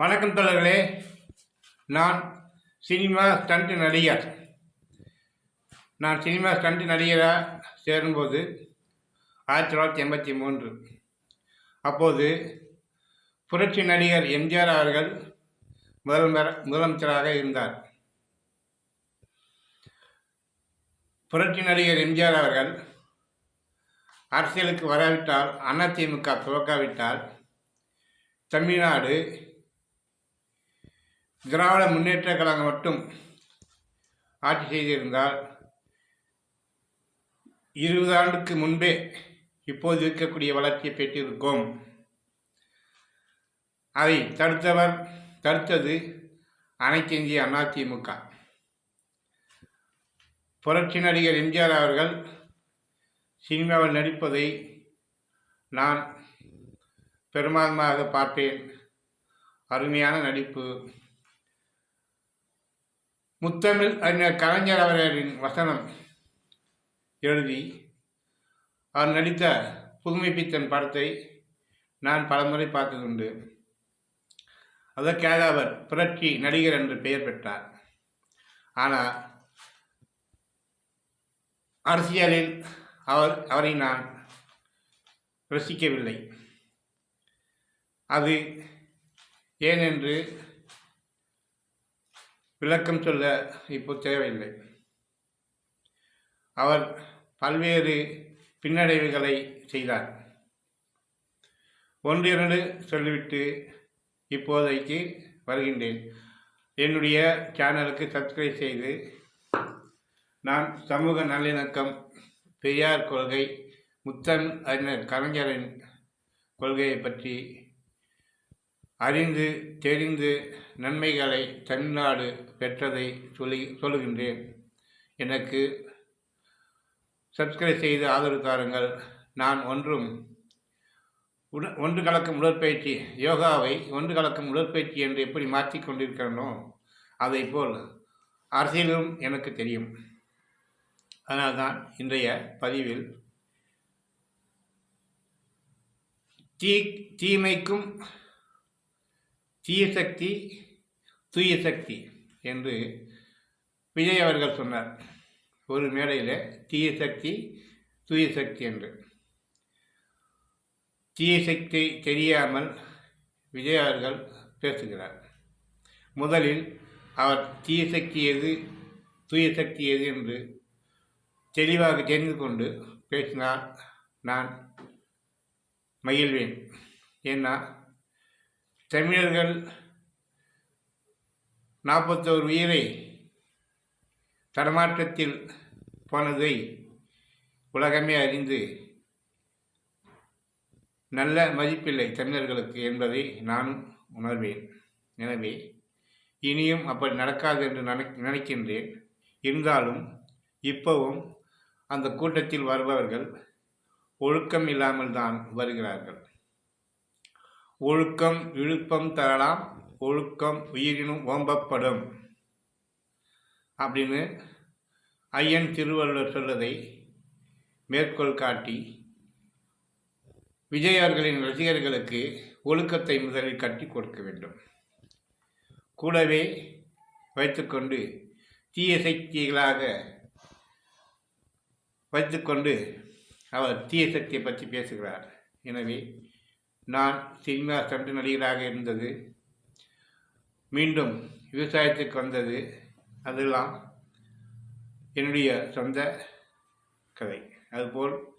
வணக்கம் தோழர்களே. நான் சினிமா ஸ்டண்ட் நடிகர். நான் சினிமா ஸ்டண்ட் நடிகராக சேரும்போது ஆயிரத்தி தொள்ளாயிரத்தி எண்பத்தி மூன்று. அப்போது புரட்சி நடிகர் எம்ஜிஆர் அவர்கள் முதல்வர் முதலமைச்சராக இருந்தார். புரட்சி நடிகர் எம்ஜிஆர் அவர்கள் அரசியலுக்கு வராவிட்டால் அதிமுக துவக்காவிட்டால் தமிழ்நாடு திராவிட முன்னேற்ற கழகம் மட்டும் ஆட்சி செய்திருந்தால் இருபது ஆண்டுக்கு முன்பே இப்போது இருக்கக்கூடிய வளர்ச்சியை பெற்றிருக்கோம். அதை தடுத்தவர் தடுத்தது அனைத்து இந்திய அதிமுக புரட்சி நடிகர் எம்ஜிஆர் அவர்கள் சினிமாவில் நடிப்பதை நான் பெரும்பான்மையாக பார்ப்பேன் அருமையான நடிப்பு. முத்தமிழ் அறிஞர் கலைஞர் அவர்களின் வசனம் எழுதி அவர் நடித்த புதுமைப்பித்தன் படத்தை நான் பலமுறை பார்த்ததுண்டு அதற்காக அவர் புரட்சி நடிகர் என்று பெயர் பெற்றார். ஆனால் அரசியலில் அவர் அவரை நான் ரசிக்கவில்லை. அது ஏனென்று விளக்கம் சொல்ல இப்போ தேவையில்லை. அவர் பல்வேறு பின்னடைவுகளை செய்தார். ஒன்று இரண்டு சொல்லிவிட்டு இப்போதைக்கு வருகின்றேன். என்னுடைய சேனலுக்கு சப்ஸ்கிரைப் செய்து நான் சமூக நல்லிணக்கம் பெரியார் கொள்கை முத்தன் அறிஞர் கலைஞரின் கொள்கையை பற்றி அறிந்து தெரிந்து நன்மைகளை தமிழ்நாடு பெற்றதை சொல்லி சொல்லுகின்றேன். எனக்கு சப்ஸ்கிரைப் செய்து ஆதரவு தாருங்கள். நான் ஒன்றும் உட ஒன்று கலக்கும் உடற்பயிற்சி யோகாவை ஒன்று கலக்கும் உடற்பயிற்சி என்று எப்படி மாற்றி கொண்டிருக்கிறனோ அதை போல் அரசியலும் எனக்கு தெரியும். அதனால்தான் இன்றைய பதிவில் தீ தீமைக்கும் தீய சக்தி தூய சக்தி என்று விஜய் அவர்கள் சொன்னார். ஒரு மேடையில் தீய சக்தி தூய சக்தி என்று. தீய சக்தி தெரியாமல் விஜய் அவர்கள் பேசுகிறார். முதலில் அவர் தீய சக்தி எது தூய சக்தி எது என்று தெளிவாக தெரிந்து கொண்டு பேசினால் நான் மகிழ்வேன். ஏன்னா தமிழர்கள் நாற்பத்தோரு உயிரை தடமாற்றத்தில் போனதை உலகமே அறிந்து நல்ல மதிப்பில்லை தமிழர்களுக்கு என்பதை நானும் உணர்வேன். எனவே இனியும் அப்படி நடக்காது என்று நினைக்கின்றேன். இருந்தாலும் இப்போவும் அந்த கூட்டத்தில் வருபவர்கள் ஒழுக்கம் இல்லாமல் தான் வருகிறார்கள். ஒழுக்கம் விழுப்பம் தரலாம். ஒழுக்கம் உயிரினும் ஓம்பப்படும். அப்படின்னு ஐயன் திருவள்ளுவர் சொல்வதை மேற்கோள் காட்டி விஜய் அவர்களின் ரசிகர்களுக்கு ஒழுக்கத்தை முதலில் கட்டி கொடுக்க வேண்டும். கூடவே வைத்துக்கொண்டு தீய சக்திகளாக வைத்துக்கொண்டு அவர் தீய சக்தியை பற்றி பேசுகிறார். எனவே நான் சினிமா சண்டு நடிகராக இருந்தது. மீண்டும் விவசாயத்துக்கு வந்தது. அதெல்லாம் என்னுடைய சொந்த கதை. அதுபோல்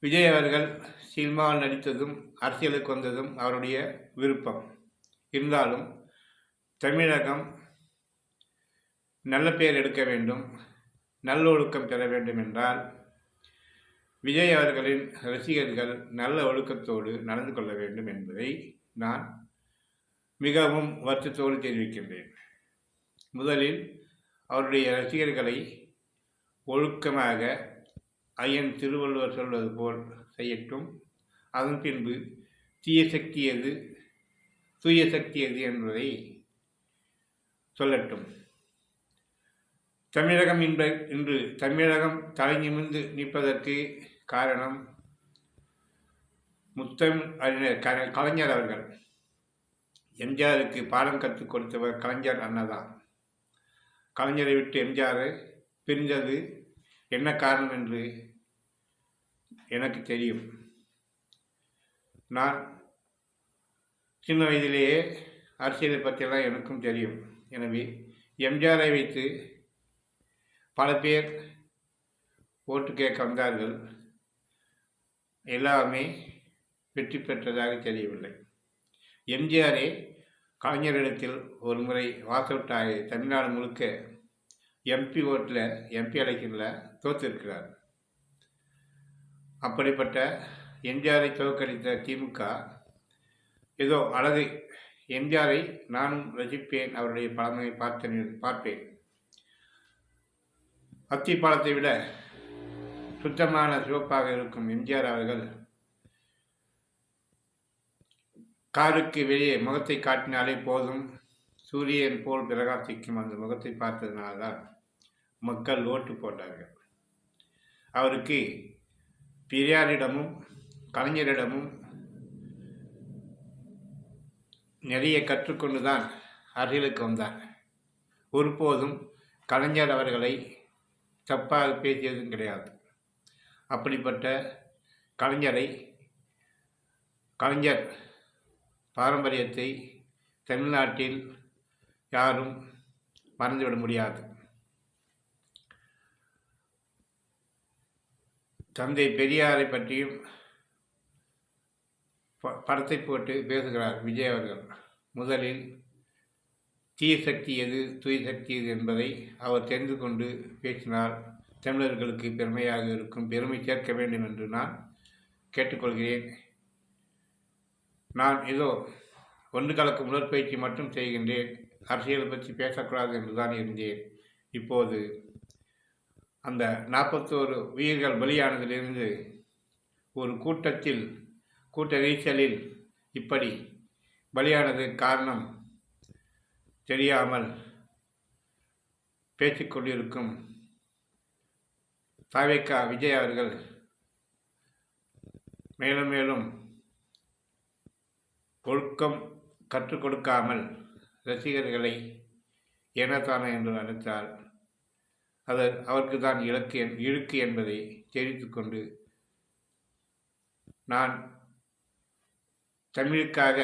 விஜய் அவர்கள் சினிமாவில் நடித்ததும் அரசியலுக்கு வந்ததும் அவருடைய விருப்பம். இருந்தாலும் தமிழகம் நல்ல பெயர் எடுக்க வேண்டும் நல்லொழுக்கம் பெற வேண்டும் என்றால் விஜய் அவர்களின் ரசிகர்கள் நல்ல ஒழுக்கத்தோடு நடந்து கொள்ள வேண்டும் என்பதை நான் மிகவும் வருத்தத்தோடு தெரிவிக்கின்றேன். முதலில் அவருடைய ரசிகர்களை ஒழுக்கமாக ஐயன் திருவள்ளுவர் சொல்வது போல் செய்யட்டும். அதன் பின்பு தீய சக்தி எது தூய சக்தி எது என்பதை சொல்லட்டும். தமிழகம் இன்ற இன்று தமிழகம் தலை நிமிர்ந்து நிற்பதற்கு காரணம் முத்தம் அறிஞர் க கலைஞர் அவர்கள். எம்ஜிஆருக்கு பாடம் கற்றுக் கொடுத்தவர் கலைஞர் அண்ணதான். கலைஞரை விட்டு எம்ஜிஆர் பிரிந்தது என்ன காரணம் என்று எனக்கு தெரியும். நான் சின்ன வயதிலேயே அரசியலை பற்றியெல்லாம் எனக்கும் தெரியும். எனவே எம்ஜிஆரை வைத்து பல பேர் ஓட்டு கேட்க வந்தார்கள். எல்லாமே வெற்றி பெற்றதாக தெரியவில்லை. எம்ஜிஆரே கலைஞரிடத்தில் ஒரு முறை வாசவுட்டாய் தமிழ்நாடு முழுக்க எம்பி ஓட்டில் எம்பி எலெக்ஷனில் தோற்றிருக்கிறார் அப்படிப்பட்ட எம்ஜிஆரை தோற்கடித்த திமுக ஏதோ அழகு எம்ஜிஆரை நானும் ரசிப்பேன் அவருடைய பழமையை பார்த்தேன் பார்ப்பேன். அத்தி பழத்தை விட சுத்தமான சிவப்பாக இருக்கும் எம்ஜிஆர் அவர்கள் காருக்கு வெளியே முகத்தை காட்டினாலே போதும். சூரியன் போல் பிரகாசிக்கும் அந்த முகத்தை பார்த்ததுனால்தான் மக்கள் ஓட்டு போட்டார்கள். அவருக்கு பெரியாரிடமும் கலைஞரிடமும் நிறைய கற்றுக்கொண்டு தான் அரசியலுக்கு வந்தார். ஒருபோதும் கலைஞர் அவர்களை தப்பாக பேசியதும் கிடையாது. அப்படிப்பட்ட கலைஞரை கலைஞர் பாரம்பரியத்தை தமிழ்நாட்டில் யாரும் மறந்துவிட முடியாது. தந்தை பெரியாரை பற்றியும் ப- படத்தை போட்டு பேசுகிறார் விஜய் அவர்கள். முதலில் தீய சக்தி எது தூய சக்தி எது என்பதை அவர் தெரிந்து கொண்டு பேசினால் தமிழர்களுக்கு பெருமையாக இருக்கும் பெருமை சேர்க்க வேண்டும் என்று நான் கேட்டுக்கொள்கிறேன். நான் ஏதோ ஒன்று கலக்கும் உடற்பயிற்சி மட்டும் செய்கின்றேன். அரசியலை பற்றி பேசக்கூடாது என்றுதான் இருந்தேன். இப்போது அந்த நாற்பத்தோரு உயிர்கள் பலியானதிலிருந்து ஒரு கூட்டத்தில் கூட்ட நெரிசலில் இப்படி பலியானது காரணம் தெரியாமல் பேசிக்கொண்டிருக்கும் தாவேக்கா விஜய் அவர்கள் மேலும் மேலும் ஒழுக்கம் கற்றுக் கொடுக்காமல் ரசிகர்களை ஏனத்தானே என்று நினைத்தால் அது அவருக்கு தான் இலக்கு இழுக்கு என்பதை தெரிவித்துக்கொண்டு நான் தமிழுக்காக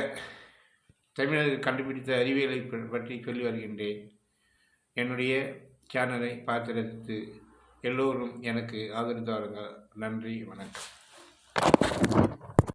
தமிழர்கள் கண்டுபிடித்த அறிவியலை பற்றி சொல்லி வருகின்றேன். என்னுடைய சேனலை பார்த்து எல்லோரும் எனக்கு ஆதரவு தாருங்கள் நன்றி வணக்கம்.